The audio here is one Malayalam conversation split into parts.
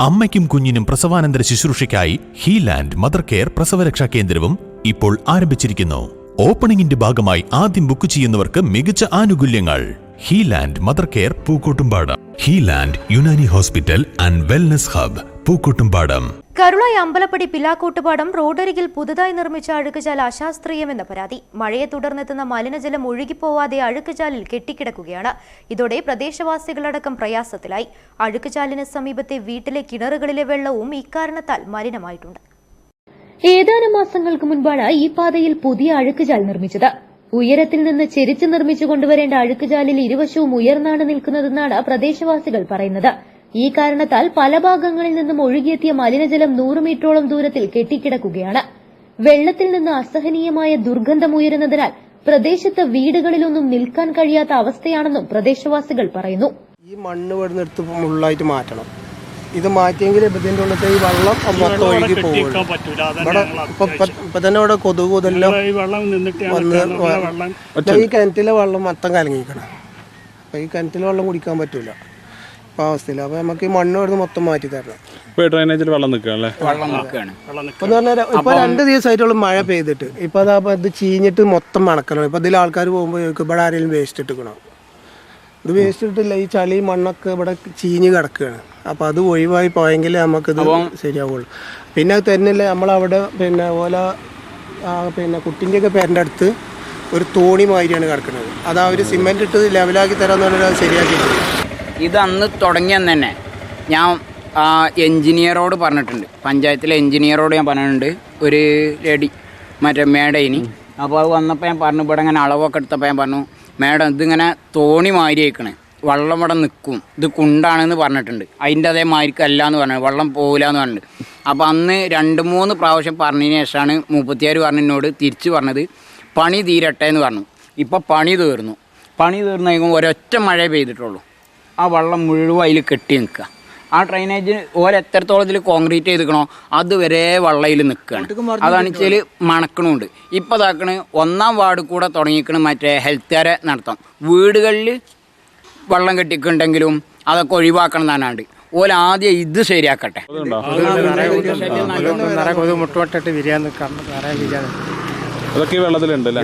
അമ്മയ്ക്കും കുഞ്ഞിനും പ്രസവാനന്തര ശുശ്രൂഷയ്ക്കായി ഹീലാൻഡ് മദർ കെയർ പ്രസവരക്ഷാ കേന്ദ്രവും ഇപ്പോൾ ആരംഭിച്ചിരിക്കുന്നു. ഓപ്പണിംഗിന്റെ ഭാഗമായി ആദ്യം ബുക്ക് ചെയ്യുന്നവർക്ക് മികച്ച ആനുകൂല്യങ്ങൾ. Healand mother care Pookkottumpadam. Healand Unani hospital and wellness hub. Pookkottumpadam. Karulai Ambalappadi Pilakkoottupadam റോഡരികിൽ പുതുതായി നിർമ്മിച്ച അഴുക്കുചാൽ അശാസ്ത്രീയമെന്ന പരാതി. മഴയെ തുടർന്നെത്തുന്ന മലിനജലം ഒഴുകിപ്പോവാതെ അഴുക്കുചാലിൽ കെട്ടിക്കിടക്കുകയാണ്. ഇതോടെ പ്രദേശവാസികളടക്കം പ്രയാസത്തിലായി. അഴുക്കുചാലിന് സമീപത്തെ വീട്ടിലെ കിണറുകളിലെ വെള്ളവും ഇക്കാരണത്താൽ മലിനമായിട്ടുണ്ട്. ഏതാനും മാസങ്ങൾക്ക് മുൻപാണ് ഈ പാതയിൽ പുതിയ അഴുക്കുചാൽ നിർമ്മിച്ചത്. ഉയരത്തിൽ നിന്ന് ചെരിച്ചു നിർമ്മിച്ചു കൊണ്ടുവരേണ്ട അഴുക്കുചാലിൽ ഇരുവശവും ഉയർന്നാണ് നിൽക്കുന്നതെന്നാണ് പ്രദേശവാസികൾ പറയുന്നത്. ഈ കാരണത്താൽ പല ഭാഗങ്ങളിൽ നിന്നും ഒഴുകിയെത്തിയ മലിനജലം നൂറ് മീറ്ററോളം ദൂരത്തിൽ കെട്ടിക്കിടക്കുകയാണ്. വെള്ളത്തിൽ നിന്ന് അസഹനീയമായ ദുർഗന്ധം ഉയരുന്നതിനാൽ പ്രദേശത്ത് വീടുകളിലൊന്നും നിൽക്കാൻ കഴിയാത്ത അവസ്ഥയാണെന്നും പ്രദേശവാസികൾ പറയുന്നു. ഈ മണ്ണ് ഇവിടുന്ന് എടുത്ത് മുള്ളായിട്ട് മാറ്റണം. ഇത് മാറ്റിയെങ്കിൽ ഇതിന്റെ ഉള്ളത്തെ ഈ വെള്ളം മൊത്തം ഒഴുകി പോകും ഇവിടെ ഇപ്പൊ തന്നെ ഇവിടെ കൊതുക് ഇതെല്ലാം വന്ന് ഈ കിണറ്റിലെ വെള്ളം മൊത്തം കലങ്ങിക്കണം അപ്പൊ ഈ കിണറ്റിലെ വെള്ളം കുടിക്കാൻ പറ്റൂല. ഇപ്പൊ അവസ്ഥയില്ല. അപ്പൊ നമുക്ക് ഈ മണ്ണ് ഇവിടുന്ന് മൊത്തം മാറ്റി തരണം. ഇപ്പൊ ഡ്രൈനേജിൽ വെള്ളം നിൽക്കുകയല്ലേ ഇപ്പൊ എന്ന് പറഞ്ഞാൽ ഇപ്പൊ രണ്ട് ദിവസമായിട്ടുള്ള മഴ പെയ്തിട്ട്. ഇപ്പൊ അതാ ഇത് ചീഞ്ഞിട്ട് മൊത്തം മണക്കണം ഇപ്പൊ ഇതിൽ ആൾക്കാർ പോകുമ്പോൾ ചോദിക്കും, ഇവിടെ ആരെങ്കിലും വേസ്റ്റ് ഇട്ടുക്കണോ? ഇത് വേസ്റ്റ് ഇട്ടില്ല ഈ ചളി മണ്ണൊക്കെ ഇവിടെ ചീഞ്ഞ് കിടക്കുകയാണ് അപ്പൊ അത് ഒഴിവായി പോയെങ്കിൽ നമുക്കിത് ശരിയാവുള്ളൂ. പിന്നെ അത് തന്നെയല്ല നമ്മളവിടെ പിന്നെ ഓല ആ, പിന്നെ കുട്ടിന്റെ ഒക്കെ പേരന്റെ അടുത്ത് ഒരു തോണി മാതിരിയാണ് കിടക്കുന്നത് അത് ഒരു സിമെന്റ് ഇട്ട് ലെവലാക്കി പറഞ്ഞാൽ അത് ശരിയാക്കിയിട്ടില്ല. ഇത് അന്ന് തുടങ്ങിയെന്ന് തന്നെ. ഞാൻ എൻജിനീയറോട് പറഞ്ഞിട്ടുണ്ട്. പഞ്ചായത്തിലെ എൻജിനീയറോട് ഞാൻ പറഞ്ഞിട്ടുണ്ട്. ഒരു ലേഡി മറ്റേ മേഡയിനി അപ്പോൾ അത് വന്നപ്പോൾ ഞാൻ പറഞ്ഞു ഇവിടെ ഇങ്ങനെ അളവൊക്കെ എടുത്തപ്പോൾ ഞാൻ പറഞ്ഞു മേഡം ഇതിങ്ങനെ തോണി മാതിരി അയക്കണേ വെള്ളം ഇവിടെ നിൽക്കും ഇത് കുണ്ടാണെന്ന് പറഞ്ഞിട്ടുണ്ട്. അതിന്റെ അതേ മാരിക്കല്ല എന്ന് പറഞ്ഞു വള്ളം പോകില്ല എന്ന് പറഞ്ഞിട്ടുണ്ട്. അപ്പോൾ അന്ന് രണ്ട് മൂന്ന് പ്രാവശ്യം പറഞ്ഞതിന് ശേഷമാണ് മുപ്പത്തിയാറ് പറഞ്ഞതിനോട് തിരിച്ചു പറഞ്ഞത് പണി തീരട്ടെ എന്ന് പറഞ്ഞു. ഇപ്പോൾ പണി തീർന്നു. പണി തീർന്നു കഴിയുമ്പോൾ ഒരൊറ്റ മഴ പെയ്തിട്ടുള്ളൂ. ആ വെള്ളം മുഴുവൻ അതിൽ കെട്ടി നിൽക്കുക ആ ഡ്രൈനേജ് ഓരെത്രത്തോളം ഇതിൽ കോൺക്രീറ്റ് ചെയ്തിക്കണോ അതുവരെ വള്ളയിൽ നിൽക്കുകയാണ് അതാണ് വെച്ചാൽ മണക്കണുണ്ട്. ഇപ്പം ഇതാക്കണ് ഒന്നാം വാർഡ് കൂടെ തുടങ്ങിക്കണ് മറ്റേ ഹെൽത്ത് കെയർ നടത്താം വീടുകളിൽ വെള്ളം കെട്ടിക്കുണ്ടെങ്കിലും അതൊക്കെ ഒഴിവാക്കണം എന്നാണ്ട് ഓല ആദ്യം ഇത് ശരിയാക്കട്ടെ. നിറയെ കൊതുക് മുട്ടുമുട്ടിട്ട് വിരിയാൻ നിൽക്കാം അതൊക്കെ വെള്ളത്തിലുണ്ട് അല്ലേ?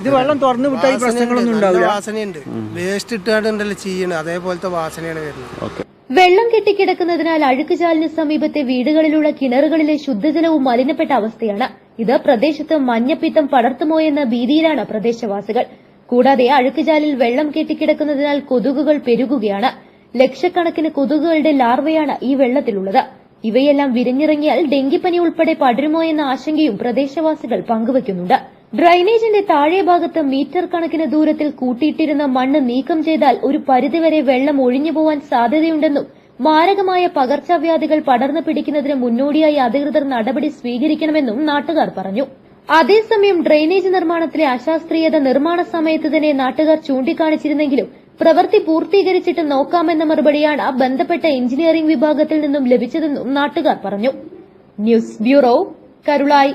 ഇത് വെള്ളം തുറന്നു വിട്ടാൽ ഈ പ്രശ്നങ്ങളൊന്നും ഉണ്ടാവില്ല. വാസനയുണ്ട്. വേസ്റ്റ് ഇട്ടാണ്ടുണ്ടല്ലോ ചെയ്യണത് അതേപോലത്തെ വാസനയാണ് വരുന്നത്. ഓക്കെ. വെള്ളം കെട്ടിക്കിടക്കുന്നതിനാൽ അഴുക്കുചാലിന് സമീപത്തെ വീടുകളിലുള്ള കിണറുകളിലെ ശുദ്ധജലവും മലിനപ്പെട്ട അവസ്ഥയാണ്. ഇത് പ്രദേശത്ത് മഞ്ഞപ്പിത്തം പടർത്തുമോ എന്ന ഭീതിയിലാണ് പ്രദേശവാസികൾ. കൂടാതെ അഴുക്കുചാലിൽ വെള്ളം കെട്ടിക്കിടക്കുന്നതിനാൽ കൊതുകുകൾ പെരുകുകയാണ്. ലക്ഷക്കണക്കിന് കൊതുകുകളുടെ ലാർവയാണ് ഈ വെള്ളത്തിലുള്ളത്. ഇവയെല്ലാം വിരിഞ്ഞിറങ്ങിയാൽ ഡെങ്കിപ്പനി ഉൾപ്പെടെ പടരുമോ എന്ന ആശങ്കയും പ്രദേശവാസികൾ പങ്കുവയ്ക്കുന്നുണ്ട് ഡ്രൈനേജിന്റെ താഴെ ഭാഗത്ത് മീറ്റർ കണക്കിന് ദൂരത്തിൽ കൂട്ടിയിട്ടിരുന്ന മണ്ണ് നീക്കം ചെയ്താൽ ഒരു പരിധിവരെ വെള്ളം ഒഴിഞ്ഞു പോവാൻ സാധ്യതയുണ്ടെന്നും മാരകമായ പകർച്ചവ്യാധികൾ പടർന്നു പിടിക്കുന്നതിന് മുന്നോടിയായി അധികൃതർ നടപടി സ്വീകരിക്കണമെന്നും നാട്ടുകാർ പറഞ്ഞു. അതേസമയം ഡ്രെയിനേജ് നിർമ്മാണത്തിലെ അശാസ്ത്രീയത നിർമ്മാണ സമയത്ത് തന്നെ നാട്ടുകാർ ചൂണ്ടിക്കാണിച്ചിരുന്നെങ്കിലും പ്രവൃത്തി പൂർത്തീകരിച്ചിട്ട് നോക്കാമെന്ന മറുപടിയാണ് ബന്ധപ്പെട്ട എഞ്ചിനീയറിംഗ് വിഭാഗത്തിൽ നിന്നും ലഭിച്ചതെന്നും നാട്ടുകാർ പറഞ്ഞു. News bureau Karulai.